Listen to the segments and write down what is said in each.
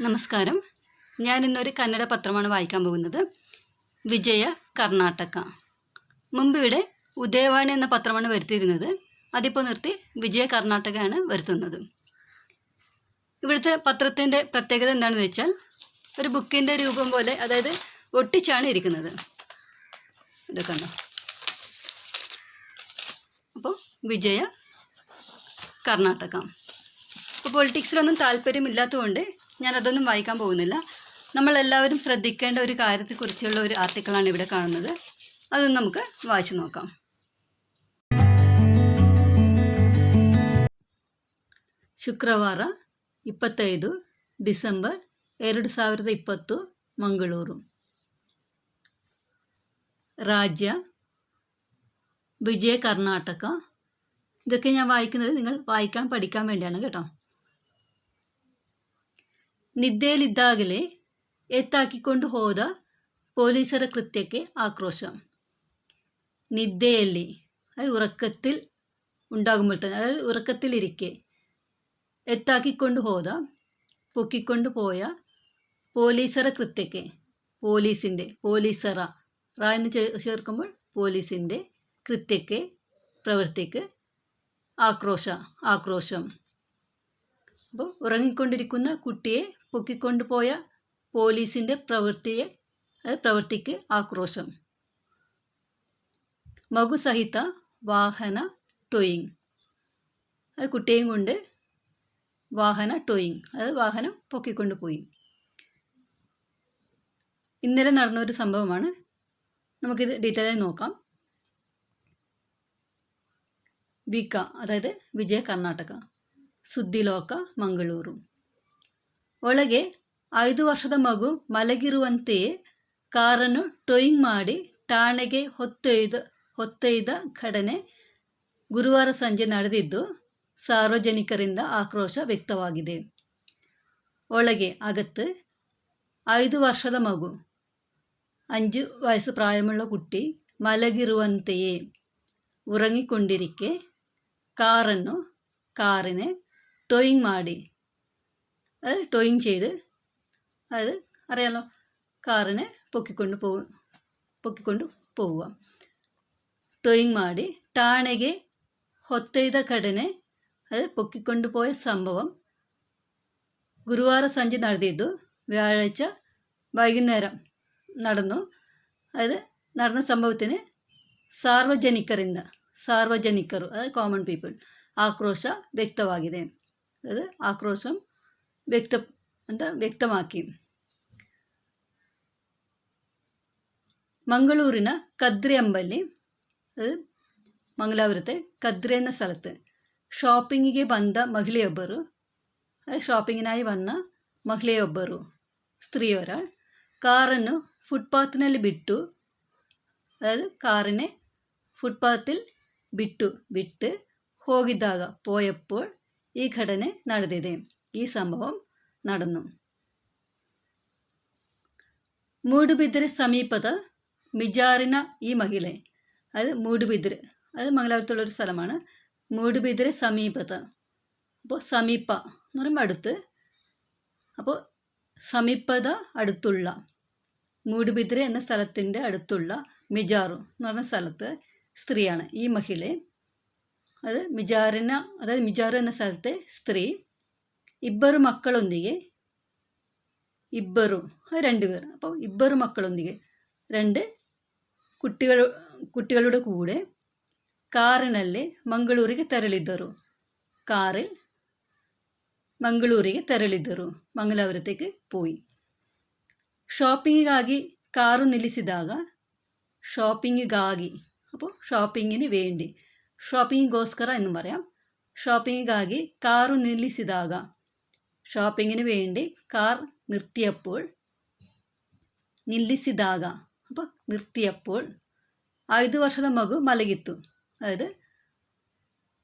നമസ്കാരം. ഞാൻ ഇന്നൊരു കന്നഡ പത്രമാണ് വായിക്കാൻ പോകുന്നത്. വിജയ കർണാടക. മുമ്പ് ഇവിടെ ഉദയവാണി എന്ന പത്രമാണ് വരുത്തിയിരുന്നത്. അതിപ്പോൾ നിർത്തി വിജയ കർണാടകയാണ് വരുത്തുന്നത്. ഇവിടുത്തെ പത്രത്തിന്റെ പ്രത്യേകത എന്താണെന്ന് വെച്ചാൽ ഒരു ബുക്കിന്റെ രൂപം പോലെ അതായത് ഒട്ടിച്ചാണ് ഇരിക്കുന്നത്. ഇതൊക്കെ കണ്ടോ? അപ്പോൾ വിജയ കർണാടക. ഇപ്പോൾ പൊളിറ്റിക്സിലൊന്നും താല്പര്യമില്ലാത്തതുകൊണ്ട് ഞാനതൊന്നും വായിക്കാൻ പോകുന്നില്ല നമ്മളെല്ലാവരും ശ്രദ്ധിക്കേണ്ട ഒരു കാര്യത്തെക്കുറിച്ചുള്ള ഒരു ആർട്ടിക്കിളാണ് ഇവിടെ കാണുന്നത് അതൊന്ന് നമുക്ക് വായിച്ചു നോക്കാം ಶುಕ್ರವಾರ ಇಪ್ಪತ್ತೈದು ಡಿಸೆಂಬರ್ ಎರಡು ಸಾವಿರದ ಇಪ್ಪತ್ತು ಮಂಗಳೂರು രാജ്യ വിജയ കർണാടക ഇതൊക്കെ ഞാൻ വായിക്കുന്നത് നിങ്ങൾ വായിക്കാൻ പഠിക്കാൻ വേണ്ടിയാണ് കേട്ടോ ನಿದ್ದೆಯಲ್ಲಿದ್ದಾಗಲೇ ಎತ್ತಾಕಿಕೊಂಡು ಹೋದ ಪೊಲೀಸರ ಕೃತ್ಯಕ್ಕೆ ಆಕ್ರೋಶ നിദ്രയല്ലി? അത് ഉറക്കത്തിൽ ഉണ്ടാകുമ്പോൾ തന്നെ അതായത് ഉറക്കത്തിലിരിക്കെ. എത്താക്കിക്കൊണ്ട് പോത പൊക്കിക്കൊണ്ട് പോയ പോലീസറ കൃത്യക്ക്. പോലീസിന്റെ പോലീസറ. റ ചേർക്കുമ്പോൾ പോലീസിന്റെ കൃത്യക്ക് പ്രവൃത്തിക്ക് ആക്രോശ ആക്രോശം. അപ്പോൾ ഉറങ്ങിക്കൊണ്ടിരിക്കുന്ന കുട്ടിയെ പൊക്കിക്കൊണ്ടുപോയ പോലീസിന്റെ പ്രവൃത്തിയെ പ്രവൃത്തിക്ക് ആക്രോശം. മകുസഹിത വാഹന ടോയിങ്. അത് കുട്ടിയെയും കൊണ്ട് വാഹന ടോയിങ് അത് വാഹനം പൊക്കിക്കൊണ്ട് പോയി ഇന്നലെ നടന്ന ഒരു സംഭവമാണ്. നമുക്കിത് ഡീറ്റെയിൽ ആയി നോക്കാം. വിക അതായത് വിജയ കർണാടക. ಸುದ್ದಿಲೋಕ, ಮಂಗಳೂರು. ಒಳಗೆ ಐದು ವರ್ಷದ ಮಗು ಮಲಗಿರುವಂತೆಯೇ ಕಾರನ್ನು ಟೋಯಿಂಗ್ ಮಾಡಿ ಠಾಣೆಗೆ ಹೊತ್ತೊಯ್ದ ಹೊತ್ತೊಯ್ದ ಘಟನೆ ಗುರುವಾರ ಸಂಜೆ ನಡೆದಿದ್ದು ಸಾರ್ವಜನಿಕರಿಂದ ಆಕ್ರೋಶ ವ್ಯಕ್ತವಾಗಿದೆ. ಒಳಗೆ ಅಗತ್ಯ ಐದು ವರ್ಷದ ಮಗು ಅಂಜು ವಯಸ್ಸು ಪ್ರಾಯಮುಳ್ಳ ಕುಟ್ಟಿ ಮಲಗಿರುವಂತೆಯೇ ಉರಂಗಿಕೊಂಡಿರಿಕೆ ಕಾರನ್ನು ಕಾರನೇ ടോയിങ് മാടി. അത് ടോയിങ് ചെയ്ത് അത് അറിയാമല്ലോ കാറിനെ പൊക്കിക്കൊണ്ട് പോ പൊക്കിക്കൊണ്ട് പോവുക. ടോയിങ് മാടി ടാണകെ ഹൊത്തെയ്ത കടനെ അത് പൊക്കിക്കൊണ്ട് പോയ സംഭവം ഗുരുവാര സഞ്ചി നടത്തിയതു വ്യാഴാഴ്ച വൈകുന്നേരം നടന്നു. അത് നടന്ന സംഭവത്തിന് ಸಾರ್ವಜನಿಕರಿಂದ സാർവജനികർ ಅದು കോമൺ പീപ്പിൾ ആക്രോശ വ്യക്തമാകുന്നത് അതായത് ആക്രോശം വ്യക്ത എന്താ വ്യക്തമാക്കി. മംഗളൂരിന കദ്രി അമ്പല്ലി അത് മംഗലാപുരത്തെ കദ്രി എന്ന സ്ഥലത്ത്. ഷോപ്പിങ്ങിಗೆ ಬಂದ മഹിളയൊಬ್ಬರು ഷോപ്പിങ്ങിനായി വന്ന മഹിളയൊಬ್ಬರು സ്ത്രീ ഒരാൾ കാറിന് ഫുട്പാത്തിനെ വിട്ടു അതായത് കാറിനെ ഫുട്പാത്തിൽ വിട്ടു വിട്ട് ഹോഗിതാക പോയപ്പോൾ ഈ ഘടന നടത്തിയത്. ഈ സംഭവം നടന്നു. ಮೂಡುಬಿದಿರೆ സമീപത മിജാറിന ഈ മഹിള അത് മൂടുബിദിർ അത് മംഗലാപുരത്തുള്ളൊരു സ്ഥലമാണ്. മൂടുബിദിരെ സമീപത അപ്പോൾ സമീപ എന്ന് പറയുമ്പോൾ അടുത്ത്. അപ്പോൾ സമീപത അടുത്തുള്ള മൂടുബിദിരെ എന്ന സ്ഥലത്തിന്റെ അടുത്തുള്ള മിജാറു എന്ന് പറഞ്ഞ സ്ഥലത്ത് സ്ത്രീയാണ് ഈ മഹിള. അത് മിജാറിന അതായത് ಮಿಜಾರು എന്ന സ്ഥലത്തെ സ്ത്രീ ഇബ്ബറു മക്കളൊന്നിക ഇബ്ബറു അത് രണ്ട് പേർ. അപ്പോൾ ഇബ്ബറു മക്കളൊന്നിക രണ്ട് കുട്ടികൾ കുട്ടികളുടെ കൂടെ കാറിനല്ലേ ಮಂಗಳೂರಿಗೆ തെരളിതറു. കാറിൽ ಮಂಗಳೂರಿಗೆ തെരളിതറു മംഗലാപുരത്തേക്ക് പോയി. ഷോപ്പിങ്ങിഗാകി കാറു നിലസിದಾಗ ഷോപ്പിങ്ങിഗാകി അപ്പോൾ ഷോപ്പിങ്ങിന് വേണ്ടി ಶಾಪಿಂಗ್ಗೋಸ್ಕರ എന്നും പറയാം. ഷോപ്പിംഗിಗಾಗಿ കാറു നില്ലിസിದಾಗ ഷോപ്പിങ്ങിന് വേണ്ടി കാർ നിർത്തിയപ്പോൾ നില്ലിസിದಾಗ അപ്പോൾ നിർത്തിയപ്പോൾ ഐതു വർഷത്തെ മകു മലകിത്തു. അതായത്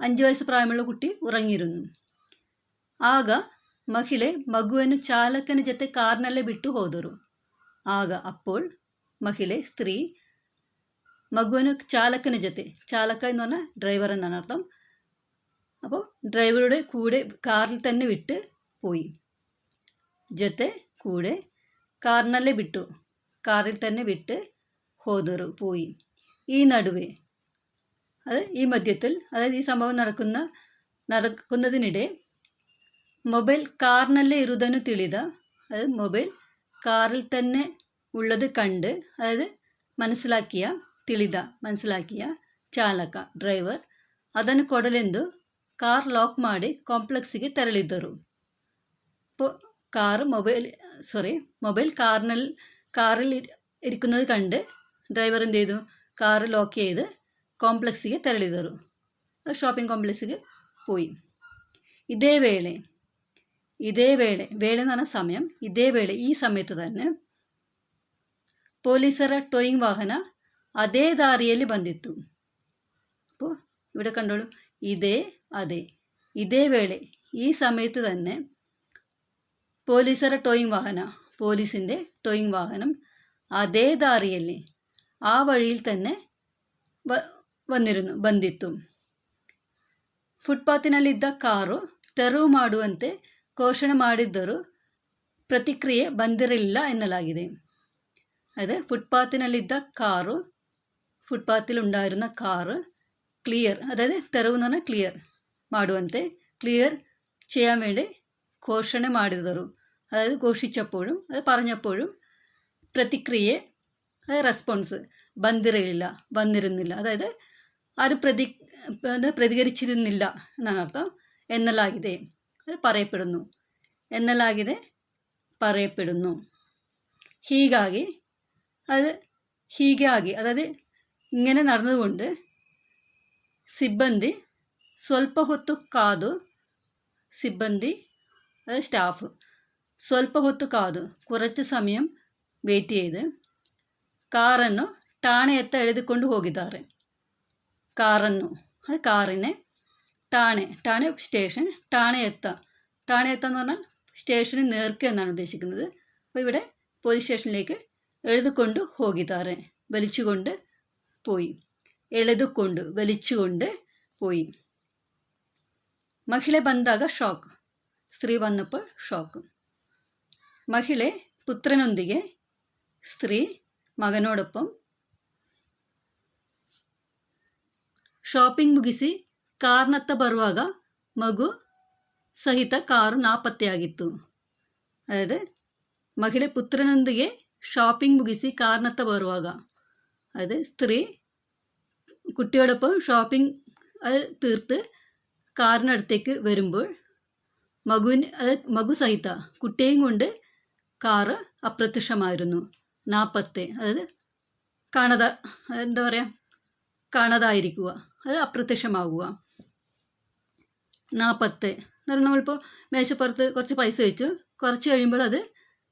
അഞ്ച് വയസ്സ് പ്രായമുള്ള കുട്ടി ഉറങ്ങിയിരുന്നു. ആക മഹിളെ ಮಗುವನ್ನು ചാലക്കനുജത്തെ ಜೊತೆ വിട്ടു ഹോതറു ആക അപ്പോൾ മഹിളെ സ്ത്രീ മഗുവിന് ചാലക്കന് ജത്തി ചാലക്ക എന്ന് പറഞ്ഞാൽ ഡ്രൈവർ എന്നാണ് അർത്ഥം. അപ്പോൾ ഡ്രൈവറുടെ കൂടെ കാറിൽ തന്നെ വിട്ട് പോയി. ജത്തെ കൂടെ കാറിനല്ലേ വിട്ടു. കാറിൽ തന്നെ വിട്ട് ഹോദറു പോയി. ഈ നടുവേ അത് ഈ മധ്യത്തിൽ അതായത് ഈ സംഭവം നടക്കുന്ന നടക്കുന്നതിനിടെ മൊബൈൽ കാറിനല്ലേ ഇരുതനു തെളിത. അത് മൊബൈൽ കാറിൽ തന്നെ ഉള്ളത് കണ്ട് അതായത് മനസ്സിലാക്കിയ തിളിത മനസ്സിലാക്കിയ ചാലക ഡ്രൈവർ. ಅದನ್ನು കൊടലെന്തു? കാർ ലോക്ക് മാടി കോംപ്ലക്സിക്ക് ತೆರಳಿದ್ದರು ഇപ്പോൾ കാറ് മൊബൈൽ സോറി മൊബൈൽ കാറിനിൽ കാറിൽ ഇരിക്കുന്നത് കണ്ട് ഡ്രൈവർ എന്ത് ചെയ്തു? കാറ് ലോക്ക് ചെയ്ത് കോംപ്ലക്സിക്ക് തെരളി ഷോപ്പിംഗ് കോംപ്ലക്സിക്ക് പോയി. ഇതേ വേള ഇതേ വേള വേള എന്ന് പറഞ്ഞ സമയം ഇതേ വേള ഈ സമയത്ത് തന്നെ പോലീസറ ടോയിങ് വാഹന ಅದೇ ದಾರಿಯಲ್ಲಿ ಬಂದಿತ್ತು. ಓ ഇവിടെ കണ്ടോളൂ. ഇതേ ಅದೇ ಇದೇ ವೇಳೆ ಈ സമയത്ത് തന്നെ പോലീസറെ ಟೋಯಿಂಗ್ ವಾಹನ പോലീസിൻ്റെ ಟೋಯಿಂಗ್ ವಾಹನ ಅದೇ ದಾರಿಯಲ್ಲಿ ಆ ವಳಿಯಲ್ಲಿ തന്നെ വന്നിരുന്നു ಬಂದಿತ್ತು ಫುಟ್ಪಾತಿನಲ್ಲಿದ್ದ ಕಾರು ತೆರವು ಮಾಡುವಂತೆ ಘೋಷಣೆ ಮಾಡಿದ್ದರೂ ಪ್ರತಿಕ್ರಿಯೆ ಬಂದಿರಲಿಲ್ಲ ಎನ್ನಲಾಗಿದೆ. ಅದೇ, ಫುಟ್ಪಾತಿನಲ್ಲಿದ್ದ ಕಾರು ഫുട്പാത്തിൽ ഉണ്ടായിരുന്ന കാറ് ക്ലിയർ അതായത് തെറവ് എന്ന് പറഞ്ഞാൽ ക്ലിയർ ಮಾಡುವಂತೆ ക്ലിയർ ചെയ്യാൻ വേണ്ടി ഘോഷണ മാടിതറു അതായത് ഘോഷിച്ചപ്പോഴും അത് പറഞ്ഞപ്പോഴും പ്രതിക്രിയ അതായത് റെസ്പോൺസ് വന്നിരുന്നില്ല വന്നിരുന്നില്ല. അതായത് ആരും പ്രതി പ്രതികരിച്ചിരുന്നില്ല എന്നാണ് അർത്ഥം. എന്നലാകിതെ അത് പറയപ്പെടുന്നു. എന്നലാകിതെ പറയപ്പെടുന്നു. ഹീಗಾಗಿ അത് ಹೀಗೆ അതായത് ഇങ്ങനെ നടന്നുകൊണ്ട് സിബ്ബന്തി ಸ್ವಲ್ಪ ಹೊತ್ತು കാതു സിബ്ബന്തി അതായത് സ്റ്റാഫ് സ്വൽപ്പ ಹೊತ್ತು കാതു കുറച്ച് സമയം വെയിറ്റ് ചെയ്ത്. കാറന്നു ಠಾಣೆ ಎತ್ತ ಎಳೆದುಕೊಂಡು ಹೋಗಿದ್ದಾರೆ കാറന്നു അത് കാറിനെ ടാണ ടാണ സ്റ്റേഷൻ ടാണയത്ത. എത്ത ഠാണെ എത്ത എന്ന് പറഞ്ഞാൽ സ്റ്റേഷന് നേർക്ക് എന്നാണ് ഉദ്ദേശിക്കുന്നത്. അപ്പോൾ ഇവിടെ പോലീസ് സ്റ്റേഷനിലേക്ക് എഴുതിക്കൊണ്ട് ಹೋಗಿದ್ದಾರೆ വലിച്ചുകൊണ്ട് പോയി. ಎಳೆದುಕೊಂಡು ಗಲಿಚ್ಚಿಕೊಂಡೇ പോയി. ಮಹಿಳೆ ಬಂದಾಗ ಶಾಕ್ ಸ್ತ್ರೀ ಬಂದಪ್ಪ ಶಾಕ್ ಮಹಿಳೆ ಪುತ್ರನೊಂದಿಗೆ ಸ್ತ್ರೀ ಮಗನೋಡೊಪ್ಪಂ ಶಾಪಿಂಗ್ ಮುಗಿಸಿ ಕಾರ್ನತ್ತ ಬರುವಾಗ ಮಗು ಸಹಿತ ಕಾರು ನಾಪತ್ತೆಯಾಗಿತ್ತು ಅದೇ ಮಹಿಳೆ ಪುತ್ರನೊಂದಿಗೆ ಶಾಪಿಂಗ್ ಮುಗಿಸಿ ಕಾರ್ನತ್ತ ಬರುವಾಗ അതായത് സ്ത്രീ കുട്ടിയോടൊപ്പം ഷോപ്പിംഗ് അത് തീർത്ത് കാറിനടുത്തേക്ക് വരുമ്പോൾ മകുവിന് അത് മകു സഹിത കുട്ടിയെയും കൊണ്ട് കാറ് അപ്രത്യക്ഷമായിരുന്നു. നാൽപ്പത്തെ അതായത് കാണാതെ എന്താ പറയുക കാണാതായിരിക്കുക അത് അപ്രത്യക്ഷമാകുക നാൽപ്പത്ത് എന്ന് പറഞ്ഞാൽ നമ്മളിപ്പോൾ മേശപ്പുറത്ത് കുറച്ച് പൈസ വെച്ചു. കുറച്ച് കഴിയുമ്പോൾ അത്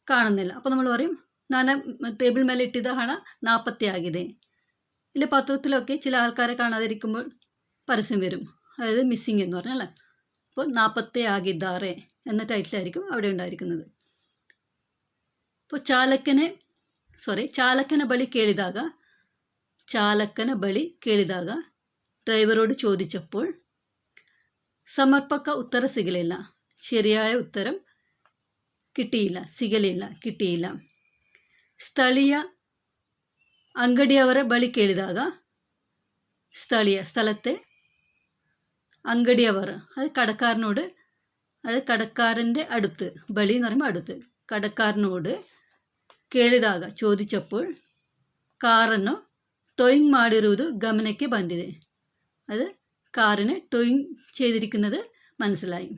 കാണുന്നില്ല. അപ്പോൾ നമ്മൾ പറയും ನಾನು ಟೇಬಲ್ ಮೇಲೆ ಇಟ್ಟಿದ್ದ ಹಣ നാൽപ്പത്തിയാಗಿದೆ ഇല്ല പത്രത്തിലൊക്കെ ചില ആൾക്കാരെ കാണാതിരിക്കുമ്പോൾ പരസ്യം വരും. അതായത് മിസ്സിങ് എന്ന് പറഞ്ഞാൽ അപ്പോൾ നാൽപ്പത്തേ ആകിദാറെ എന്ന ടൈറ്റിലായിരിക്കും അവിടെ ഉണ്ടായിരിക്കുന്നത്. അപ്പോൾ ചാലക്കനെ സോറി ചാലക്കന ബളി കേളിതാക ചാലക്കന ബളി കേളിതാക ഡ്രൈവറോട് ചോദിച്ചപ്പോൾ സമർപ്പക്ക ഉത്തരം സിഗലില്ല ശരിയായ ഉത്തരം കിട്ടിയില്ല സിഗലില്ല കിട്ടിയില്ല. ಸ್ಥಳೀಯ ಅಂಗಡಿಯವರ ಬಳಿ ಕೇಳಿದಾಗ ಸ್ಥಳೀಯ സ്ഥലത്തെ അങ്കടിയവർ അത് കടക്കാരനോട് അത് കടക്കാരൻ്റെ അടുത്ത് ബളി എന്ന് പറയുമ്പോൾ അടുത്ത് കടക്കാരനോട് ಕೇಳಿದಾಗ ചോദിച്ചപ്പോൾ ಕಾರನ್ನು ടോയിങ് ಮಾಡಿರುವುದು ಗಮನಕ್ಕೆ ಬಂದಿದೆ അത് കാറിന് ടോയിങ് ചെയ്തിരിക്കുന്നത് മനസ്സിലായി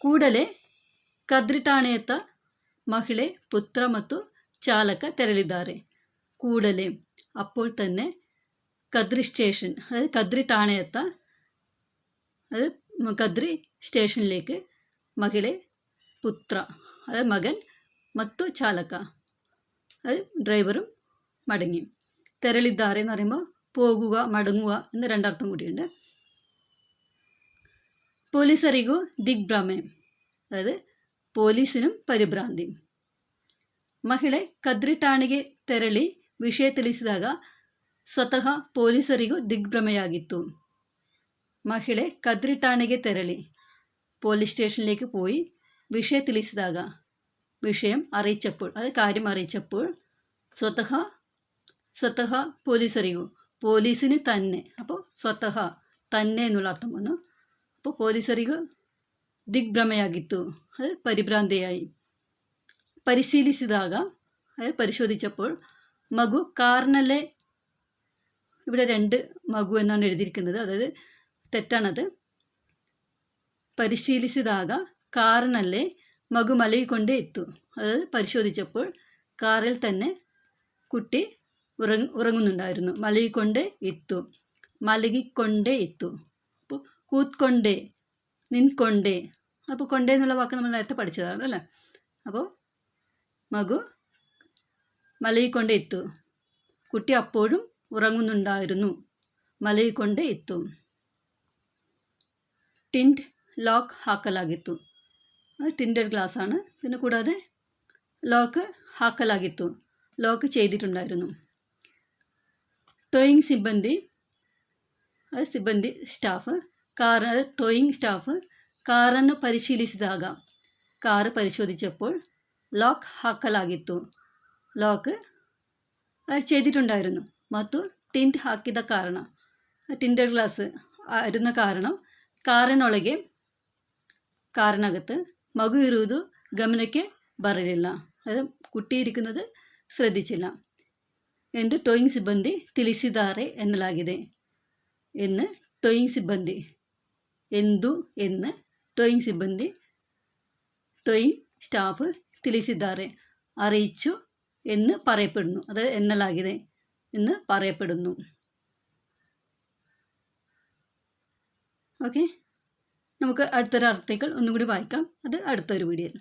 ಕೂಡಲೇ ಕದ್ರಿ ಠಾಣೆಯತ್ತ ಮಹಿಳೆ ಪುತ್ರ ಮತ್ತು ചാലക തെരളിതാറെ കൂടലെ അപ്പോൾ തന്നെ കദ്രി സ്റ്റേഷൻ അതായത് കദ്രി ടാണയത്ത അത് കദ്രി സ്റ്റേഷനിലേക്ക് മകളെ പുത്ര അതായത് മകൻ മത്തു ചാലക്ക അത് ഡ്രൈവറും മടങ്ങി. തെരളിദ്ധാരെ എന്ന് പറയുമ്പോൾ പോകുക മടങ്ങുക എന്ന രണ്ടർത്ഥം കൂടിയുണ്ട്. പോലീസ് അറിയുക ദിഗ്ഭ്രമയം അതായത് പോലീസിനും പരിഭ്രാന്തിയും ಮಹಿಳೆ ಕದ್ರಿ ಠಾಣೆಗೆ ತೆರಳಿ ವಿಷಯ ತಿಳಿಸಿದಾಗ ಸ್ವತಃ ಪೊಲೀಸರಿಗೂ ದಿಗ್ಭ್ರಮೆಯಾಗಿತ್ತು. ಮಹಿಳೆ ಕದ್ರಿ ಠಾಣೆಗೆ ತೆರಳಿ ಪೊಲೀಸ್ ಸ್ಟೇಷನ್ಲೇಕ್ಕೆ ಹೋಗಿ ವಿಷಯ ತಿಳಿಸಿದಾಗ ವಿಷಯ ಅರಿಚಪ್ಪು ಅದೇ ಕಾರ್ಯ ಅರಿಚಪ್ಪು ಸ್ವತಃ ಸ್ವತಃ ಪೊಲೀಸರಿಗೂ, ಪೊಲೀಸಿನ ತನ್ನೆ, ಅಪ್ಪ ಸ್ವತಃ ತನ್ನೆ ಎನ್ನುಳ್ಳ ಅರ್ಥವನ್ನು, ಅಪ್ಪ ಪೊಲೀಸರಿಗೂ ದಿಗ್ಭ್ರಮೆಯಾಗಿತ್ತು, ಅದೇ ಪರಿಭ್ರಾಂತೆಯಾಯಿ പരിശീലിച്ചതാകാം. അതായത് പരിശോധിച്ചപ്പോൾ മഗു കാർണലെ ഇവിടെ രണ്ട് മഗു എന്നാണ് എഴുതിയിരിക്കുന്നത്. അതായത് തെറ്റാണത്. പരിശീലിച്ചതാക. കാറിനല്ലേ മഗു മലയിൽ കൊണ്ടേ എത്തു. അതായത് പരിശോധിച്ചപ്പോൾ കാറിൽ തന്നെ കുട്ടി ഉറങ് ഉറങ്ങുന്നുണ്ടായിരുന്നു. മലയിൽ കൊണ്ടേ എത്തു. മലകിക്കൊണ്ടേ എത്തു. അപ്പോൾ കൂത്കൊണ്ടേ നിൻകൊണ്ടേ അപ്പോൾ കൊണ്ടേ എന്നുള്ള വാക്ക് നമ്മൾ നേരത്തെ പഠിച്ചതാണ് അല്ലേ? അപ്പോൾ മകു മലയിക്കൊണ്ടേ എത്തു കുട്ടി അപ്പോഴും ഉറങ്ങുന്നുണ്ടായിരുന്നു. ಮಲಗಿಕೊಂಡೇ എത്തും ടിന്റ് ലോക്ക് ഹാക്കലാകിത്തു. അത് ഗ്ലാസ് ഗ്ലാസ്സാണ്. പിന്നെ കൂടാതെ ലോക്ക് ഹാക്കലാകിത്തു. ലോക്ക് ചെയ്തിട്ടുണ്ടായിരുന്നു. ടോയിങ് സിಬ್ಬಂದಿ അത് സിಬ್ಬಂದಿ സ്റ്റാഫ് കാർ ടോയിങ് സ്റ്റാഫ് കാറನ್ನು പരിശീലിച്ചതാകാം. കാറ് പരിശോധിച്ചപ്പോൾ ലോക്ക് ഹാക്കലാകിത്തു ലോക്ക് ചെയ്തിട്ടുണ്ടായിരുന്നു. മത്തു ಟಿಂಟ್ ಹಾಕಿದ കാരണം. ಟಿಂಡರ್ ഗ്ലാസ് ആയിരുന്ന കാരണം. കാറിനൊളകെ കാറിനകത്ത് മകു ഇറുതു ഗമനയ്ക്ക് ಬರಲಿಲ್ಲ അത് കുട്ടിയിരിക്കുന്നത് ശ്രദ്ധിച്ചില്ല. എന്ത് ടോയിങ് ಸಿಬ್ಬಂದಿ ತಿಳಿಸಿದ್ದಾರೆ ಎನ್ನಲಾಗಿದೆ എന്ന് ടോയിങ് സിബന്ധി എന്തു എന്ന് ടോയിങ് സിബന്ധി ടോയിങ് സ്റ്റാഫ് ತಿಳಿಸಿದ್ದಾರೆ അറിയിച്ചു എന്ന് പറയപ്പെടുന്നു. അത് എന്നലാಗಿದೆ എന്ന് പറയപ്പെടുന്നു. ഓക്കെ. നമുക്ക് അടുത്തൊരു ആർട്ടിക്കിൾ ഒന്നുകൂടി വായിക്കാം. അത് അടുത്തൊരു വീഡിയോയിൽ